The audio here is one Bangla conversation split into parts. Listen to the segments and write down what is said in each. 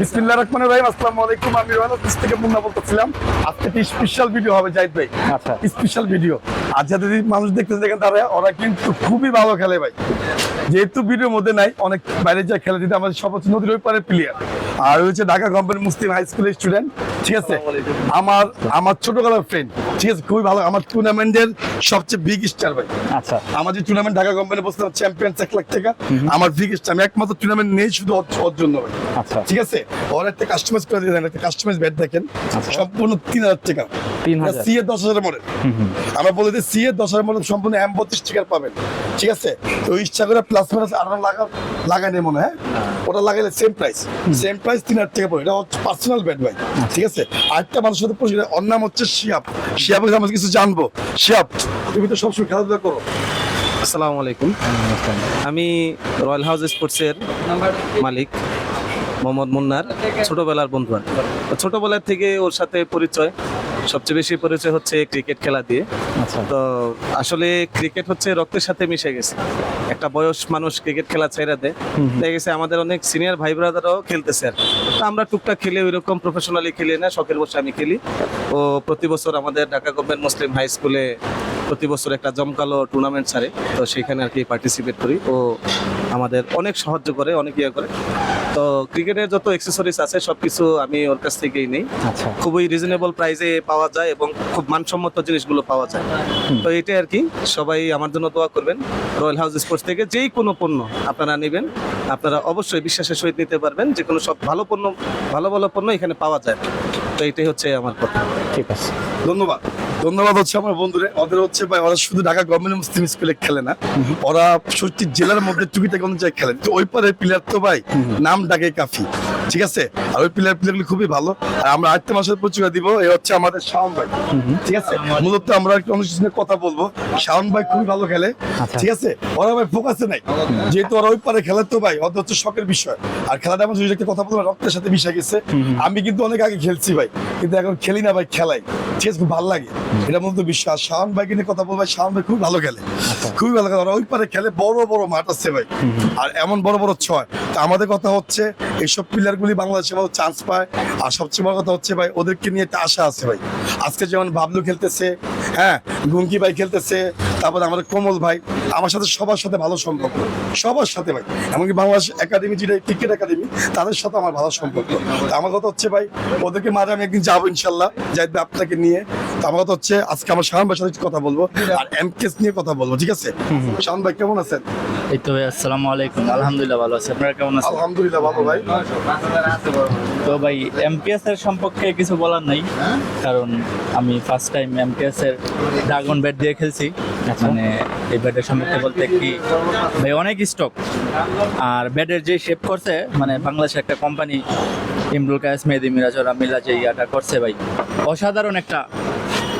বিসমিল্লাহ রহমান রহিম আসসালামু আলাইকুম। আমি রোহান অফিস থেকে মুন্না বলতেছিলাম। আজকে একটি স্পেশাল ভিডিও হবে জাহিদ ভাই। আচ্ছা। স্পেশাল ভিডিও আর যাদের মানুষ দেখতে দেখেন তারা ওরা কিন্তু খুবই ভালো খেলে ভাই। যেহেতু ভিডিওর মধ্যে নাই অনেক বাইরে যা খেলে দিতে আমাদের সব হচ্ছে নদীর ওই পারে প্লেয়ার আর হচ্ছে ঢাকা কোম্পানি মুসলিম হাই স্কুলের স্টুডেন্ট ঠিক আছে? আমার আমার ছোটবেলার ফ্রেন্ড ঠিক আছে খুবই ভালো। আমার টুর্নামেন্টের সবচেয়ে বিগ স্টার ভাই। আচ্ছা। আমার যে টুর্নামেন্ট ঢাকা কোম্পানি বসতে চ্যাম্পিয়ন্স এক লাখ টাকা। আমার বিগ স্টার আমি একমাত্র টুর্নামেন্ট নেই শুধু ওর- জন্য ভাই। আচ্ছা। ঠিক আছে? ওর একটা কাস্টমাইজ করে দিয়ে দেন একটা কাস্টমাইজ ব্যাট দেখেন। আচ্ছা। সম্পূর্ণ তিন হাজার টাকা। 3000 সি এর দশ হাজার মডেল আমরা বলে দিই সি এর দশ হাজার মডেল সম্পূর্ণ এম বত্রিশ টাকার পাবেন। ঠিক আছে? তো ইচ্ছা করে প্লাস মাইনাস আঠারো লাগা লাগাই নেই মনে হয় ওটা লাগাইলে সেম প্রাইস সেম প্রাইস তিন হাজার টাকা পড়ে। এটা পার্সোনাল ব্যাট ভাই। ঠিক আছে? আরেকটা মানুষের সাথে ওর নাম হচ্ছে শিয়াব। শিয়াবের আমরা কিছু জানব। শিয়াব, তুমি তো সবসময় খেলাধুলা করো। আসসালামু আলাইকুম। আমি রয়্যাল হাউস স্পোর্টসের মালিক মোহাম্মদ মুন্নার, ছোটবেলার বন্ধু ছোটবেলার থেকে ওর সাথে পরিচয়। সবচেয়ে বেশি পরিচয় হচ্ছে ক্রিকেট খেলা দিয়ে। আচ্ছা। তো আসলে ক্রিকেট হচ্ছে রক্তের সাথে মিশে গেছে। একটা বয়স মানুষ ক্রিকেট খেলা ছেড়ে দেয়। দেখা গেছে আমাদের অনেক সিনিয়র ভাই ব্রাদারও খেলতেছে আর তো আমরা টুকটাক খেলে ওইরকম প্রফেশনালি খেলি না শখের বসে আমি খেলি। ও প্রতি বছর আমাদের ঢাকা গভর্নমেন্ট মুসলিম হাই স্কুলে প্রতি বছর একটা জমকালো টুর্নামেন্ট ছাড়ে তো সেখানে আর কি পার্টিসিপেট করি। ও আমাদের অনেক সাহায্য করে অনেক ইয়ে করে। তো ক্রিকেটের যত অ্যাক্সেসরিজ আছে সব কিছু আমি ওর কাছ থেকেই নেই। আচ্ছা। খুবই রিজনেবল প্রাইসে পাওয়া যায় এবং খুব মানসম্মত জিনিসগুলো পাওয়া যায়। তো এটাই আর কি সবাই আমার জন্য দোয়া করবেন। রয়্যাল হাউস স্পোর্টস থেকে যেই কোনো পণ্য আপনারা নেবেন আপনারা অবশ্যই বিশ্বাসের সহিত নিতে পারবেন যে কোনো সব ভালো পণ্য ভালো ভালো পণ্য এখানে পাওয়া যায়। তো এটাই হচ্ছে আমার কথা। ঠিক আছে। ধন্যবাদ। ধন্যবাদ হচ্ছে আমার বন্ধুরে। ওদের হচ্ছে ভাই ওরা শুধু ঢাকা গভর্নমেন্ট মুসলিম স্কুলে খেলে না ওরা জেলার মধ্যে টুকিটাকে অনেক জায়গায় খেলে। তো ওই পারের প্লেয়ার তো ভাই নাম ডাকে কাফি ঠিক আছে? আর ওই প্লেয়ার প্লেয়ারগুলো খুবই ভালো। আর আমরা আরেকটা মাসের পরিচয় দিব এই হচ্ছে আমাদের শাওন ভাই ঠিক আছে? মূলত আমরা একটু অনুষ্ঠানে কথা বলব। শাওন ভাই খুবই ভালো খেলে আচ্ছা। ঠিক আছে? ওরা ভাই ফোকাসে নাই। যেহেতু ওরা ওই পারে খেলে তো ভাই ওদের হচ্ছে শখের বিষয়। আর খেলাটা আমার একটা কথা বলব রক্তের সাথে মিশে গেছে। আমি কিন্তু অনেক আগে খেলছি ভাই কিন্তু এখন খেলি না ভাই খেলাই। ঠিক আছে? খুব ভালো লাগে। এটা মধ্যে বিশ্বাস। শাহান ভাই নিয়ে কথা শাহান ভাই ভালো খেলে। খুবই ভালো খেলে। ওই পারে খেলে বড় বড় মাঠ আছে ভাই। আর এমন বড় বড় ছয়। তা আমাদের কথা হচ্ছে, এইসব প্লেয়ারগুলি বাংলাদেশে ভালো চান্স পায়। আর সবচেয়ে বড় কথা হচ্ছে ভাই, ওদেরকে নিয়ে একটা আশা আছে ভাই। আজকে যেমন বাবলু খেলতেছে হ্যাঁ গুঙ্কি ভাই খেলতেছে, তারপর আমাদের কোমল ভাই। আমার সাথে সবার সাথে ভালো সম্পর্ক। সবার সাথে ভাই। এমনকি বাংলাদেশ একাডেমি যেটা ক্রিকেট একাডেমি তাদের সাথে আমার ভালো সম্পর্ক। আমার কথা হচ্ছে ভাই ওদেরকে মাঝে আমি একদিন যাব ইনশাল্লাহ যাই আপনাকে নিয়ে। আমার কথা হচ্ছে আজকে আমার শাহান ভাইয়ের সাথে কথা বলব আর এম কেস নিয়ে কথা বলব ঠিক আছে? শাহান ভাই কেমন আছেন? এই তো ভাই আসসালামু আলাইকুম। আলহামদুলিল্লাহ ভালো আছি। আপনারা কেমন আছেন? আলহামদুলিল্লাহ ভালো ভাই। তো ভাই এমপিএস এর সম্পর্কে কিছু বলার নাই কারণ আমি ফার্স্ট টাইম এমপিএস এর ড্রাগন ব্যাট দিয়ে খেলছি। মানে এই ব্যাটের বলতে কি ভাই অনেক স্টক আর ব্যাটের যে শেপ করছে মানে বাংলাদেশের একটা কোম্পানি ইমরুল কায়েস মেহেদি মিরাজ ওরা মিলা যে ইয়াটা করছে ভাই অসাধারণ একটা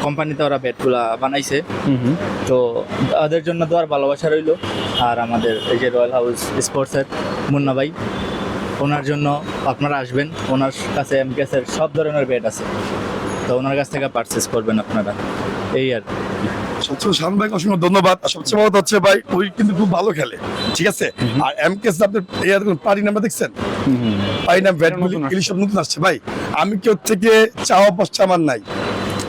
কোম্পানিতে ওরা ব্যাটগুলা বানাইছে। তো ওদের জন্য তো আর ভালোবাসা রইল। আর আমাদের এই যে রয়্যাল হাউস স্পোর্টসের মুন্না ভাই ওনার জন্য আপনারা আসবেন। ওনার কাছে এম এমকেসের সব ধরনের ব্যাট আছে। তো ওনার কাছ থেকে পারচেস করবেন আপনারা। এই আর কি। সবচেয়ে শাহান ভাইকে অসংখ্য ধন্যবাদ। আর সবচেয়ে বড় হচ্ছে ভাই ওই কিন্তু খুব ভালো খেলে। ঠিক আছে? আর এম কেস আপনার এর পারি নাম্বার দেখছেন? পারি নাম ব্যাট এগুলি সব নতুন আসছে। ভাই আমি কেউ থেকে চাওয়া আমার নাই?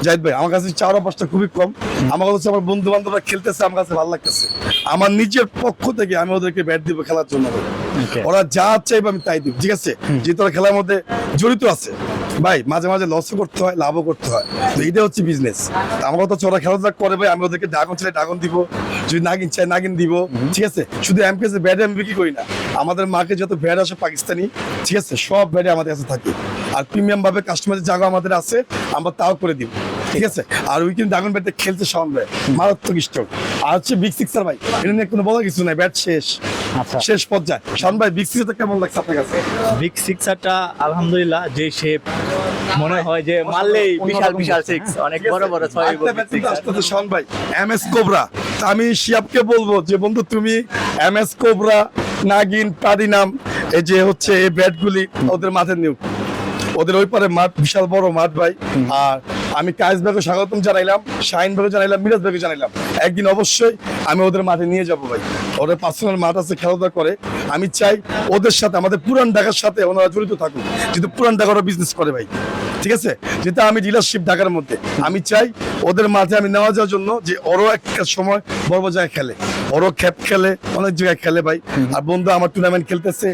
জাহিদ ভাই আমার কাছে পাঁচটা খুবই কম। আমার কাছে আমার বন্ধু বান্ধবরা খেলতেছে আমার কাছে ভালো লাগতেছে। আমার নিজের পক্ষ থেকে আমি ওদেরকে ব্যাট দিব খেলার জন্য। ওরা যা চাইবে আমি তাই দিব ঠিক আছে? যেহেতু ওরা খেলার মধ্যে জড়িত আছে। ভাই মাঝে মাঝে লসও করতে হয় লাভও করতে হয়। তো এইটা হচ্ছে বিজনেস আমার কথা হচ্ছে ওরা খেলাধুলা করে ভাই আমি ওদেরকে ড্রাগন চাই ড্রাগন দিব। যদি নাগিন চাই নাগিন দিব। ঠিক আছে? শুধু এমপিএস ব্যাট আমি বিক্রি করি না? আমাদের মার্কেট যত ব্যাট আসে পাকিস্তানি ঠিক আছে? সব ব্যাটে আমাদের কাছে থাকে। আর প্রিমিয়াম ভাবে কাস্টমারের জায়গা আমাদের আছে আমরা তাও করে দিব। ঠিক আছে? আর উইকেন্ড ড্রাগন ব্যাটে খেলতে সাউন্ড মারাত্মক স্টক আর হচ্ছে বিগ সিক্সার ভাই এটা নিয়ে কোনো বলার কিছু নাই ব্যাট শেষ। শেষ পর্যায়ে। শান ভাই বিগ সিক্সারটা কেমন লাগছে আপনার কাছে? বিগ সিক্সারটা আলহামদুলিল্লাহ যে শেপ মনে হয় যে মারলেই বিশাল বিশাল সিক্স অনেক বড় বড় ছয় আসতেছে শান ভাই। এম এস কোবরা আমি শিয়াবকে বলব যে বন্ধু তুমি এম এস কোবরা নাগিন প্লাটিনাম এই যে হচ্ছে এই ব্যাটগুলি ওদের মাঠে নিউ ওদের ওই পারে মাঠ বিশাল বড় মাঠ ভাই। আর আমি কায়েস ভাইকে স্বাগতম জানাইলাম, শাহিন ভাইকে জানাইলাম, মিরাজ ভাইকে জানাইলাম। একদিন অবশ্যই আমি ওদের মাঠে নিয়ে যাব ভাই। ওদের পার্সোনাল মাঠ আছে, খেলাধুলা করে। আমি চাই ওদের সাথে, আমাদের পুরান ঢাকার সাথে ওনারা জড়িত থাকুক, যেহেতু পুরান ঢাকা ওরা বিজনেস করে ভাই। ঠিক আছে? যেটা আমি ডিলারশিপ ঢাকার মধ্যে। আমি চাই ওদের মাঠে আমি নেওয়া যাওয়ার জন্য যে ওরও একটা সময় বড় বড় জায়গায় খেলে। ওরও খ্যাপ খেলে, অনেক জায়গায় খেলে ভাই। আর বন্ধু, আমার টুর্নামেন্ট খেলতেছে।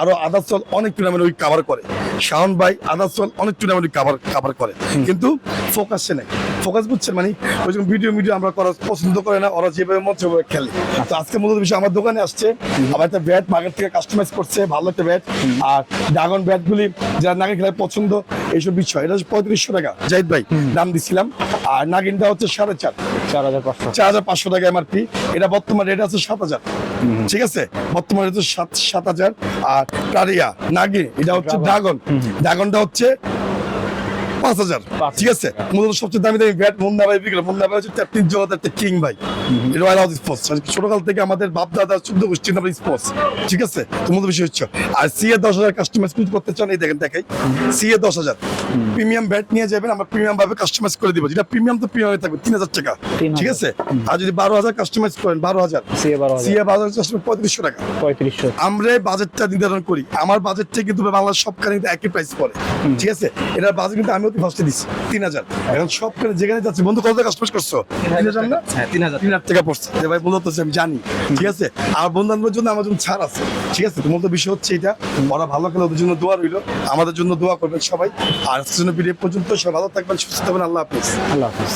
আরও আদার্স অনেক টুর্নামেন্ট ওই কাভার করে। শাওন ভাই আদার্স অনেক টুর্নামেন্ট কাভার কাভার করে। কিন্তু ফোকাসে নেই। ফোকাস বুঝছেন মানে ওই যখন ভিডিও ভিডিও আমরা করা পছন্দ করে না ওরা যেভাবে মন সেভাবে খেলে। তো আজকে মূলত বিষয় আমার দোকানে আসছে। আমার একটা ব্যাট মার্কেট থেকে কাস্টমাইজ করছে ভালো একটা ব্যাট আর ড্রাগন ব্যাটগুলি যারা নাগিন খেলার পছন্দ এইসব বিষয়। এটা হচ্ছে পঁয়ত্রিশশো টাকা। জাহিদ ভাই দাম দিছিলাম। আর নাগিনটা হচ্ছে সাড়ে চার। চার হাজার পাঁচশো। চার হাজার পাঁচশো টাকা এমআরপি এটা বর্তমান রেট আছে সাত হাজার। ঠিক আছে? বর্তমানে হচ্ছে সাত সাত হাজার। আর টারিয়া নাগি এটা হচ্ছে ড্রাগন। ড্রাগনটা হচ্ছে পাঁচ হাজার। পাঁচ ঠিক আছে? মূলত সবচেয়ে দামি দামি ব্যাট মুন্না ভাই বিক্রি মুন্না ভাই হচ্ছে তিন জগতের একটা কিং ভাই। রয়্যাল হাউস স্পোর্টস ছোটকাল থেকে আমাদের বাপ দাদা চোদ্দ গোষ্ঠীর নামে স্পোর্টস ঠিক আছে? তো মূলত বিষয় হচ্ছে আর সি এ দশ হাজার কাস্টমাইজ করতে চান এই দেখেন দেখাই। সি এ দশ হাজার। প্রিমিয়াম ব্যাট নিয়ে যাবেন আমরা প্রিমিয়াম ভাবে কাস্টমাইজ করে দিব। যেটা প্রিমিয়াম তো প্রিমিয়াম থাকবে তিন হাজার টাকা। ঠিক আছে? আর যদি বারো হাজার কাস্টমাইজ করেন বারো হাজার। সিএ বারো হাজার। পঁয়ত্রিশশো টাকা। পঁয়ত্রিশশো। আমরা বাজেটটা নির্ধারণ করি। আমার বাজেটটা কিন্তু বাংলার সবখানে কিন্তু একই প্রাইস পড়ে। ঠিক আছে? এটার বাজেট কিন্তু আমি ফার্স্টে দিচ্ছি তিন হাজার। এখন সবখানে যেখানে যাচ্ছি বন্ধু কত কাস্টমাইজ করছ? তিন হাজার না? হ্যাঁ তিন হাজার তিন হাজার টাকা। পড়ছে। যে ভাই বন্ধু তো আমি জানি। ঠিক আছে? আর বন্ধুদের জন্য আমার জন্য ছাড় আছে। ঠিক আছে? তোমার তো বিষয় হচ্ছে এটা ওরা ভালো খেলে ওদের জন্য দোয়া রইল। আমাদের জন্য দোয়া করবেন সবাই। আর আজকের জন্য পর্যন্ত সবাই ভালো থাকবেন সুস্থ থাকবেন। আল্লাহ হাফিজ। আল্লাহ হাফিজ।